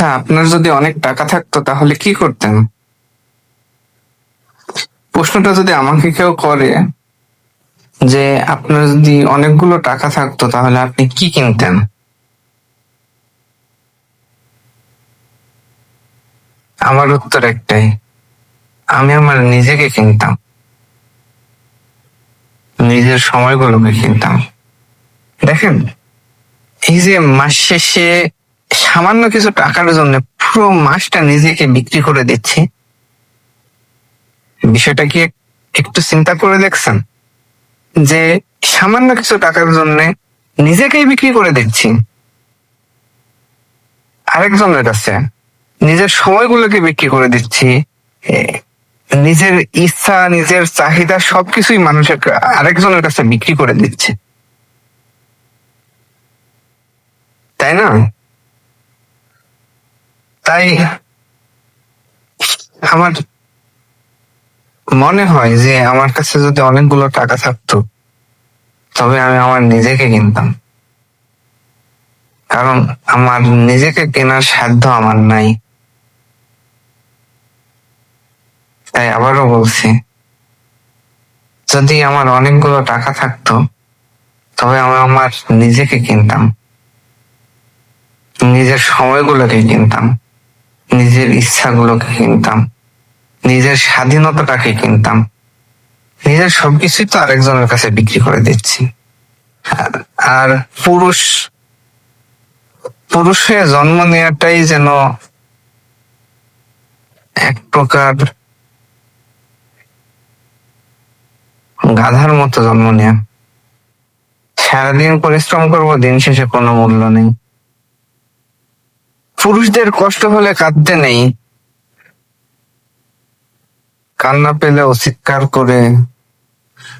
আচ্ছা আপনার যদি অনেক টাকা থাকতো তাহলে কি করতেন? প্রশ্নটা যদি আমাকে কেউ করে যে আপনার যদি অনেকগুলো টাকা থাকতো তাহলে আপনি কি কিনতেন? আমার উত্তর একটাই, আমি আমার নিজেকে কিনতাম। নিজের সময়গুলোকে কিনতাম। দেখেন, এই যে মাস শেষে সামান্য কিছু টাকার জন্য পুরো মাসটা নিজেকে বিক্রি করে দিচ্ছি। বিষয়টা কি একটু চিন্তা করে দেখছেন? যে সামান্য কিছু টাকার জন্য নিজেকেই বিক্রি করে দিচ্ছি। আরেকজনের কাছে নিজের সময়গুলোকে বিক্রি করে দিচ্ছি। নিজের ইচ্ছা, নিজের চাহিদা সবকিছুই মানুষের আরেকজনের কাছে বিক্রি করে দিচ্ছে। তাই না? তাই আমার মনে হয় যে আমার কাছে যদি অনেকগুলো টাকা থাকতো, তবে আমি আমার নিজেকে কিনতাম। কারণ আমার নিজেকে কেনার সাধ্য আমার নাই। তাই আবারও বলছি, যদি আমার অনেকগুলো টাকা থাকতো, তবে আমি আমার নিজেকে কিনতাম। নিজের সময়গুলোকে কিনতাম। নিজের ইচ্ছাগুলোকে কিনতাম। নিজের স্বাধীনতাটাকে কিনতাম। নিজের সবকিছুই তো আরেকজনের কাছে বিক্রি করে দিচ্ছি। আর- পুরুষ পুরুষ জন্ম নেওয়াটাই যেন এক প্রকার গাধার মতো জন্ম নেয়া। সারাদিন পরিশ্রম করব, দিন শেষে কোনো মূল্য নেই। পুরুষদের কষ্ট হলে কাঁদতে নেই। কান্না পেলেও চিৎকার করে,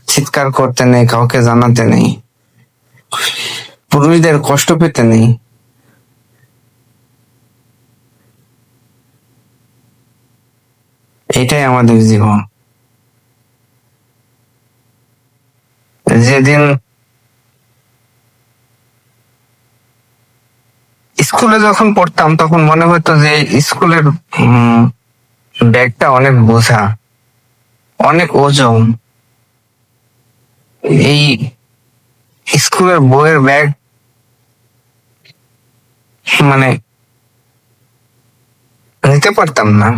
চিৎকার করতে নেই, কাউকে জানাতে নেই। পুরুষদের কষ্ট পেতে নেই। এটাই আমাদের জীবন। যেদিন স্কুলে যখন পড়তাম, তখন মনে হতো যে স্কুলের ব্যাগটা অনেক বোঝা, অনেক ওজন। এই স্কুলের বইয়ের ব্যাগ মানে নিতে পারতাম না।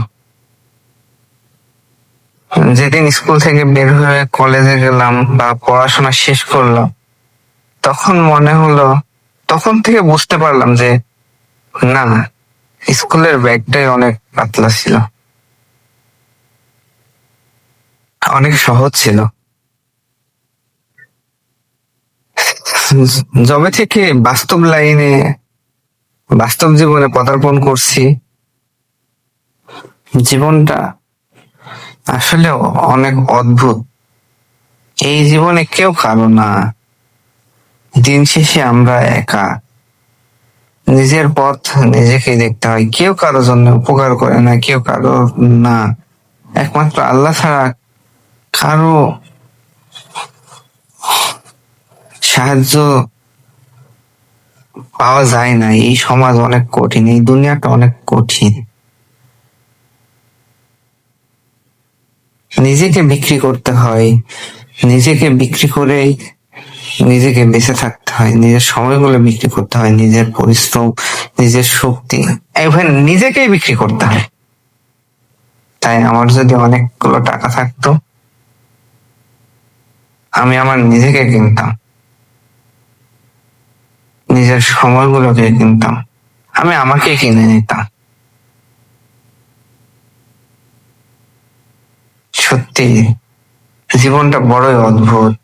যেদিন স্কুল থেকে বের হয়ে কলেজে গেলাম বা পড়াশোনা শেষ করলাম, তখন মনে হলো, তখন থেকে বুঝতে পারলাম যে না, স্কুলের ব্যাগটাই অনেক পাতলা ছিল। অনেক সহজ ছিল। যবে থেকে বাস্তব লাইনে, বাস্তব জীবনে পদার্পণ করছি, জীবনটা আসলে অনেক অদ্ভুত। এই জীবনে কেউ কারও না। দিন শেষে আমরা একা। নিজের পথ নিজেকেই দেখতে হয়। কেউ কারোর জন্য উপকার করে না, কেউ কারও না। একমাত্র আল্লাহ ছাড়া কারও সাহায্য পাওয়া যায় না। এই সমাজ অনেক কঠিন, এই দুনিয়াটা অনেক কঠিন। নিজেকে বিক্রি করতে হয়। নিজেকে বিক্রি করে নিজেকে বেঁচে থাকতে হয়, নিজের সময়গুলো বিক্রি করতে হয়, নিজের পরিশ্রম, নিজের শক্তি ইভেন নিজেকেই বিক্রি করতে হয়। তাই আমার যদি অনেকগুলো টাকা থাকতো, আমি আমার নিজেকে কিনতাম, নিজের সময়গুলোকে কিনতাম, আমি আমাকে কিনে নিতাম। সত্যি, জীবনটা বড়ই অদ্ভুত।